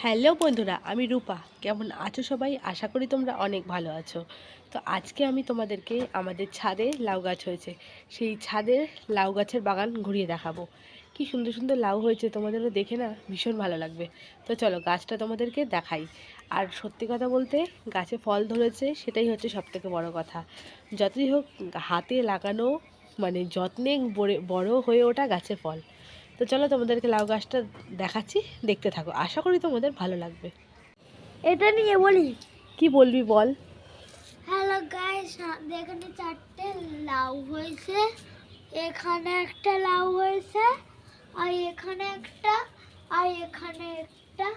Hello বন্ধুরা, আমি রূপা। কেমন আছো সবাই? আশা করি তোমরা অনেক ভালো আছো। তো আজকে আমি তোমাদেরকে আমাদের ছাদে লাউ গাছ হয়েছে, সেই ছাদের লাউ গাছের বাগান ঘুরিয়ে দেখাবো। কি সুন্দর সুন্দর লাউ হয়েছে তোমাদেরও দেখে না, ভীষণ ভালো লাগবে। তো চলো গাছটা তোমাদেরকে দেখাই। আর সত্যি কথা বলতে, গাছে ফল ধরেছে, সেটাই হচ্ছে সবথেকে বড় কথা। যতই হোক, হাতে লাগানো মানে যত্নে বড়ে- হয়ে ওঠা গাছে ফল। তো চলো তোমাদেরকে লাউ গাছটা দেখাচ্ছি দেখতে থাকো। আশা করি তোমাদের ভালো লাগবে। এটা নিয়ে বলি। কি বলবি বল? হ্যালো গাইস এখানে চারটে লাউ হয়েছে। এখানে একটা লাউ হয়েছে আর এখানে একটা আর এখানে একটা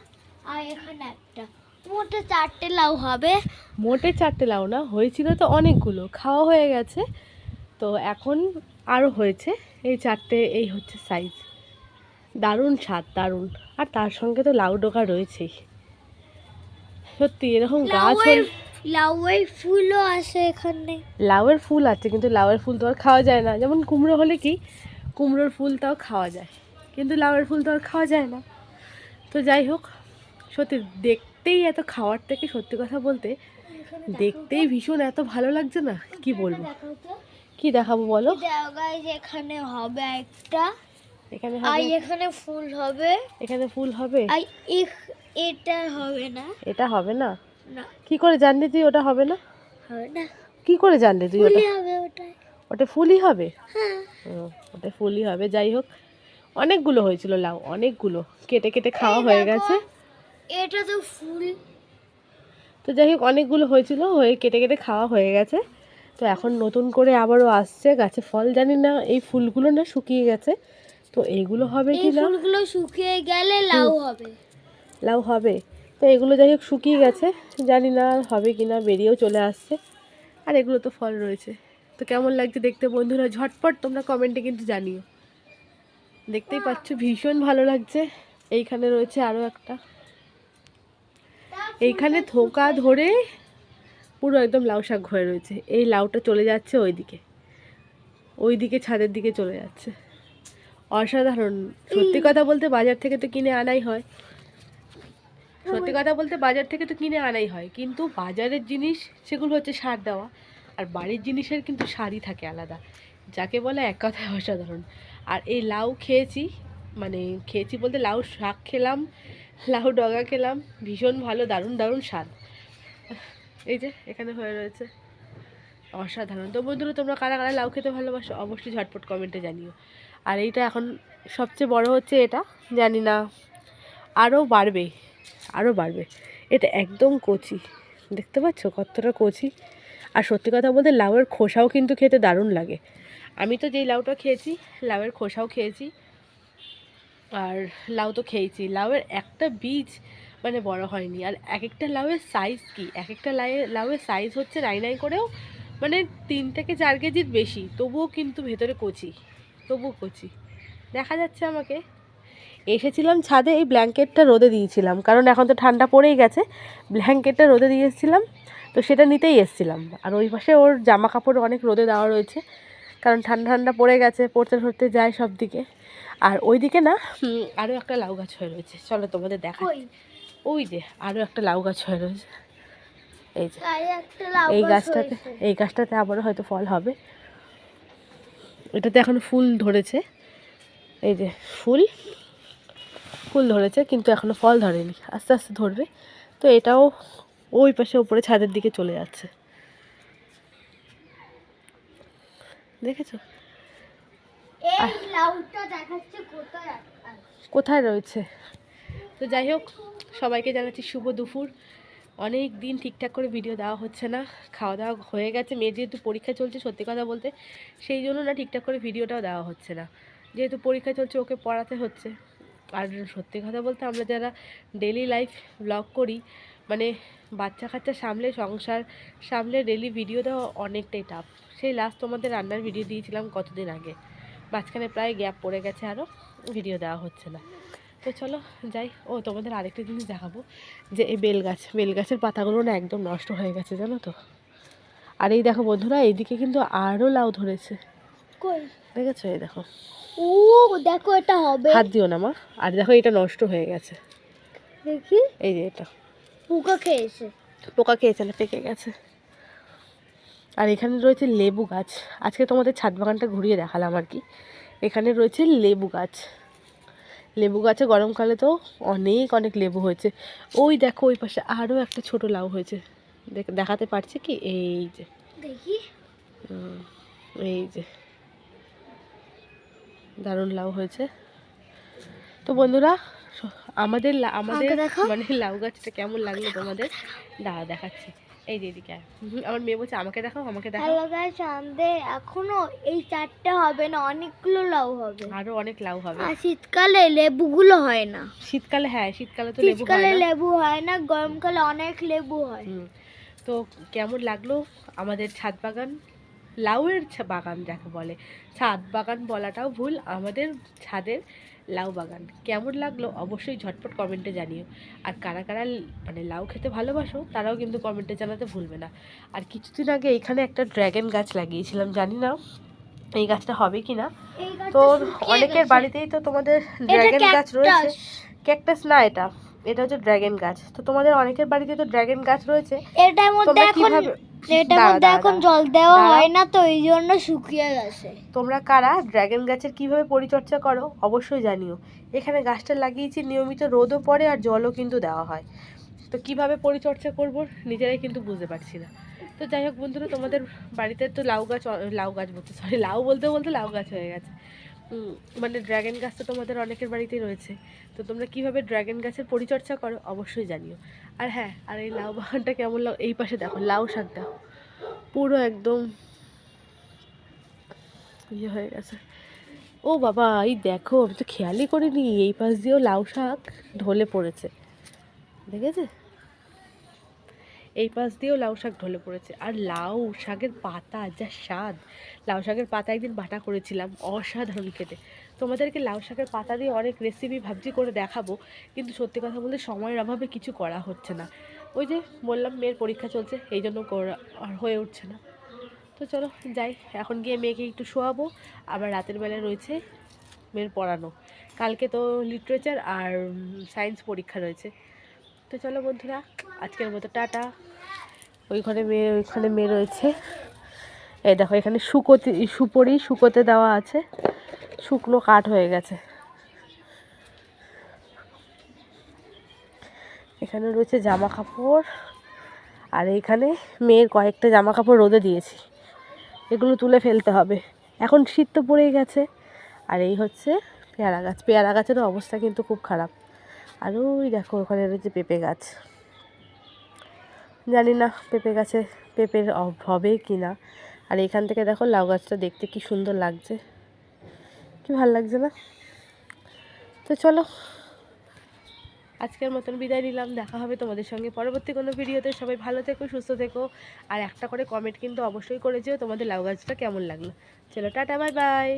আর এখানে একটা। মোটে চারটে লাউ হবে। মোটে চারটে লাউ না হয়েছিল তো অনেকগুলো। খাওয়া হয়ে গেছে তো এখন আরও হয়েছে। এই চারটে এই হচ্ছে সাইজ দারুণ স্বাদ দারুণ। আর তার সঙ্গে তো লাউ ডোকা রয়েছেই। সত্যি এরকম গাছ লাউয়ের লাউয়ের ফুলও আছে এখানে। লাউয়ের ফুল আছে কিন্তু লাউয়ের ফুল তো আর খাওয়া যায় না। যেমন কুমড়ো হলে কি কুমড়োর ফুল তাও খাওয়া যায়। কিন্তু লাউয়ের ফুল তো আর খাওয়া যায় না। তো যাই হোক সত্যি দেখতেই এত খাওয়ার থেকে সত্যি কথা বলতে দেখতেই ভীষণ এত ভালো লাগছে না। কি বলব? কি দেখাবো বলো? এখানে হবে একটা এখানে আর এখানে ফুল হবে। এখানে ফুল হবে? এটা হবে না। এটা হবে না? না। কি করে জানলি তুই ওটা হবে না? হবে না। কি করে জানলি তুই ওটা? হবে ওটাই ওটা ফুলই হবে? হ্যাঁ। ওটা ফুলই হবে। যাই হোক অনেকগুলো হয়েছিল লাউ অনেকগুলো। কেটে কেটে খাওয়া হয়ে গেছে। এটা তো ফুল। তো যাই হোক অনেকগুলো হয়েছিল হয়ে কেটে কেটে খাওয়া হয়ে গেছে। তো এখন নতুন করে আবারও আসছে গাছে ফল। জানি না এই ফুলগুলো না শুকিয়ে গেছে। তো এইগুলো হবে কি না? ফুলগুলো শুকিয়ে গেলে লাউ হবে। লাউ হবে। তো এগুলো যাই হোক শুকিয়ে গেছে। জানি না হবে কি না বেরিয়েও চলে আসছে। আর এগুলো তো ফল রয়েছে। তো কেমন লাগছে দেখতে বন্ধুরা? ঝটপট তোমরা কমেন্টে কিন্তু জানিও। দেখতেই পাচ্ছ ভীষণ ভালো লাগছে। এইখানে রয়েছে আরও একটা। এইখানে থোকা ধরে পুরো একদম লাউ শাক হয়ে রয়েছে। এই লাউটা চলে যাচ্ছে ওইদিকে। ওইদিকে ছাদের দিকে চলে যাচ্ছে। অসাধারণ। সত্যি কথা বলতে বাজার থেকে তো কিনে আনাই হয়। সত্যি কথা বলতে বাজার থেকে তো কিনে আনাই হয়। কিন্তু বাজারের জিনিস সেগুলো হচ্ছে সার দেওয়া। আর বাড়ির জিনিসের কিন্তু সারই থাকে আলাদা। যাকে বলে এক কথায় অসাধারণ। আর এই লাউ খেয়েছি মানে খেয়েছি বলতে লাউ শাক খেলাম লাউ ডগা খেলাম। ভীষণ ভালো দারুণ দারুণ স্বাদ। এই যে এখানে হয়ে রয়েছে। অসাধারণ। তো বন্ধুরা, তোমরা কারা কারা লাউ খেতে ভালোবাসো অবশ্যই ঝটপট কমেন্টে জানিও। আর এইটা এখন সবচেয়ে বড় হচ্ছে এটা, জানি না আরও বাড়বে আরও বাড়বে। এটা একদম কচি, দেখতে পাচ্ছ কতটা কচি? আর সত্যি কথা বলতে লাউয়ের খোসাও কিন্তু খেতে দারুণ লাগে। আমি তো যেই লাউটা খেয়েছি, লাউয়ের খোসাও খেয়েছি। আর লাউ তো খেয়েছি, লাউয়ের একটা বীজ মানে বড় হয়নি। আর এক একটা লাউয়ের সাইজ কি? এক একটা লাউয়ের সাইজ হচ্ছে নাই নাই করেও মানে তিন থেকে চার কেজির বেশি তবুও কিন্তু ভেতরে কচি তবুও কচি। দেখা যাচ্ছে আমাকে। এসেছিলাম ছাদে এই ব্ল্যাঙ্কেটটা রোদে দিয়েছিলাম কারণ এখন তো ঠান্ডা পড়েই গেছে। ব্ল্যাঙ্কেটটা রোদে দিয়েছিলাম তো সেটা নিতেই এসেছিলাম। আর ওই পাশে ওর জামা কাপড় অনেক রোদে দেওয়া রয়েছে কারণ ঠান্ডা ঠান্ডা পড়ে গেছে পড়তে পড়তে যায় সব দিকে। আর ওই দিকে না আরও একটা লাউ গাছ হয়ে রয়েছে। চলো তোমাদের দেখা ওই যে আরও একটা লাউ গাছ হয়ে রয়েছে। এই যে এই গাছটাতে এই গাছটাতে আবারও হয়তো ফল হবে। এটাতে এখন ফুল ধরেছে। এই যে ফুল ফুল ধরেছে কিন্তু এখনও ফল ধরেনি। আস্তে আস্তে ধরবে। তো এটাও ওই পাশে ওপরে ছাদের দিকে চলে যাচ্ছে। দেখেছ? কোথায় রয়েছে? তো যাই হোক সবাইকে জানাচ্ছি শুভ দুপুর। অনেক দিন ঠিকঠাক করে ভিডিও দেওয়া হচ্ছে না, খাওয়া দাওয়া হয়ে গেছে মেয়ে যেহেতু পরীক্ষা চলছে, সত্যি কথা বলতে সেই জন্য না ঠিকঠাক করে ভিডিওটাও দেওয়া হচ্ছে না। যেহেতু পরীক্ষা চলছে, ওকে পড়াতে হচ্ছে। আর সত্যি কথা বলতে আমরা যারা ডেলি লাইফ ব্লগ করি মানে বাচ্চা কাচ্চা সামলে, সংসার সামলে ডেলি ভিডিও দেওয়া অনেকটাই টাফ সেই লাস্ট তোমাদের রান্নার ভিডিও দিয়েছিলাম কতদিন আগে। মাঝখানে প্রায় গ্যাপ পড়ে গেছে আরও ভিডিও দেওয়া হচ্ছে না। তো চলো যাই। ও তোমাদের আরেকটা জিনিস দেখাবো যে এই বেল গাছ বেল গাছের পাতাগুলো না একদম নষ্ট হয়ে গেছে জানো তো। আর এই দেখো বন্ধুরা এইদিকে কিন্তু আরও লাউ ধরেছে। দেখেছ? এই দেখো। ও দেখো এটা হবে। হাত দিও না মা। আর দেখো এটা নষ্ট হয়ে গেছে। দেখি। এই যে এটা। পোকা খেয়েছে। পোকা খেয়েছে না পেকে গেছে। আর এখানে রয়েছে লেবু গাছ। আজকে তোমাদের ছাদ বাগানটা ঘুরিয়ে দেখালাম আর কি। এখানে রয়েছে লেবু গাছ। লেবু গাছে গরমকালে তো অনেক অনেক লেবু হয়েছে। ওই দেখো ওই পাশে আরও একটা ছোট লাউ হয়েছে। দেখ- দেখাতে পারছি কি? এই যে। দেখি। এই যে। দারুণ লাউ হয়েছে। তো বন্ধুরা আমাদের আমাদের মানে লাউ গাছটা কেমন লাগল তোমাদের? দাঁড়া দেখাচ্ছি। এই যে এদিকে। আমার মেয়ে বলছে আমাকে দেখাও আমাকে দেখাও। হ্যালো গাইস আমাদের এখনও এই চারটে হবে না অনেকগুলো লাউ হবে। আরও অনেক লাউ হবে। আর শীতকালে লেবুগুলো হয় না। শীতকালে হ্যাঁ শীতকালে তো লেবু হয় শীতকালে লেবু হয় না গরমকালে অনেক লেবু হয়। তো কেমন লাগল আমাদের ছাদ বাগান? লাউয়ের ছা- বাগান যাকে বলে। ছাদ বাগান বলাটাও ভুল আমাদের ছাদের লাউ বাগান। কেমন লাগল অবশ্যই ঝটপট কমেন্টে জানিও। আর কারা কারা মানে লাউ খেতে ভালোবাসো তারাও কিন্তু কমেন্টে জানাতে ভুলবে না। আর কিছুদিন আগে এখানে একটা ড্র্যাগন গাছ লাগিয়েছিলাম জানি না এই গাছটা হবে কি না তো অনেকের বাড়িতেই তো তোমাদের ড্র্যাগন গাছ রয়েছে। ক্যাকটাস না এটা। এটা হচ্ছে ড্রাগন গাছ। তো তোমাদের অনেকের বাড়িতে তো ড্রাগন গাছ রয়েছে। এটার মধ্যে এখন এটার মধ্যে এখন জল দেওয়া হয় না তো এই জন্য শুকিয়ে গেছে। তোমরা কারা? ড্রাগন গাছের কীভাবে পরিচর্যা করো? অবশ্যই জানিও। এখানে গাছটা লাগিয়েছি নিয়মিত রোদও পড়ে আর জলও কিন্তু দেওয়া হয়। তো কীভাবে পরিচর্যা করব নিজেরাই কিন্তু বুঝতে পারছি না। তো যাই হোক বন্ধুরা তোমাদের বাড়িতে তো লাউ গাছ লাউ গাছ বলতে সরি লাউ বলতে বলতে লাউ গাছ হয়ে গেছে। মানে ড্র্যাগন গাছ তো তোমাদের অনেকের বাড়িতেই রয়েছে। তো তোমরা কীভাবে ড্র্যাগন গাছের পরিচর্যা করো অবশ্যই জানিও। আর হ্যাঁ আর এই লাউ বাগানটা কেমন লাউ এই পাশে দেখো, লাউ শাক দেখো। পুরো একদম ইয়ে হয়ে গেছে। ও বাবা, এই দেখো, আমি তো খেয়ালই করিনি, এই পাশ দিয়েও লাউ শাক ঢলে পড়েছে। দেখেছে? এই পাশ দিয়েও লাউ শাক ঢলে পড়েছে। আর লাউ শাকের পাতা, যা স্বাদ। লাউ শাকের পাতা একদিন বাটা করেছিলাম, অসাধারণ খেতে। তোমাদেরকে লাউ শাকের পাতা দিয়ে অনেক রেসিপি ভাবছি করে দেখাবো, কিন্তু সত্যি কথা বলতে সময়ের অভাবে কিছু করা হচ্ছে না। ওই যে বললাম, মেয়ের পরীক্ষা চলছে, এই জন্য করা হয়ে উঠছে না। তো চলো, যাই। এখন গিয়ে মেয়েকে একটু শোয়াবো। আবার রাতের বেলায় রয়েছে মেয়ের পড়ানো। কালকে তো লিটারেচার আর সায়েন্স পরীক্ষা রয়েছে। তো চলো বন্ধুরা, আজকের মতো টাটা। ওইখানে মেয়ে ওইখানে মেয়ে রয়েছে। এই দেখো, এখানে শুকোতে, সুপরি শুকোতে দেওয়া আছে। শুকনো কাঠ হয়ে গেছে। এখানে রয়েছে জামা কাপড়। আর এইখানে মেয়ের কয়েকটা জামা কাপড় রোদে দিয়েছি। এগুলো তুলে ফেলতে হবে। এখন শীত তো পড়েই গেছে। আর এই হচ্ছে পেয়ারা গাছ। পেয়ারা গাছেরও অবস্থা কিন্তু খুব খারাপ। আর ওই দেখো ওখানে রয়েছে পেঁপে গাছ। জানি না পেঁপে গাছে পেঁপের হবে কি না। আর এখান থেকে দেখো লাউ গাছটা দেখতে কি সুন্দর লাগছে। কি ভালো লাগছে না? তো চলো, আজকের মতন বিদায় নিলাম। দেখা হবে তোমাদের সঙ্গে পরবর্তী কোনো ভিডিওতে। সবাই ভালো থেকো, সুস্থ থেকো। আর একটা করে কমেন্ট কিন্তু অবশ্যই করে যেও তোমাদের লাউ গাছটা কেমন লাগল। চলো, টাটা, বাই বাই।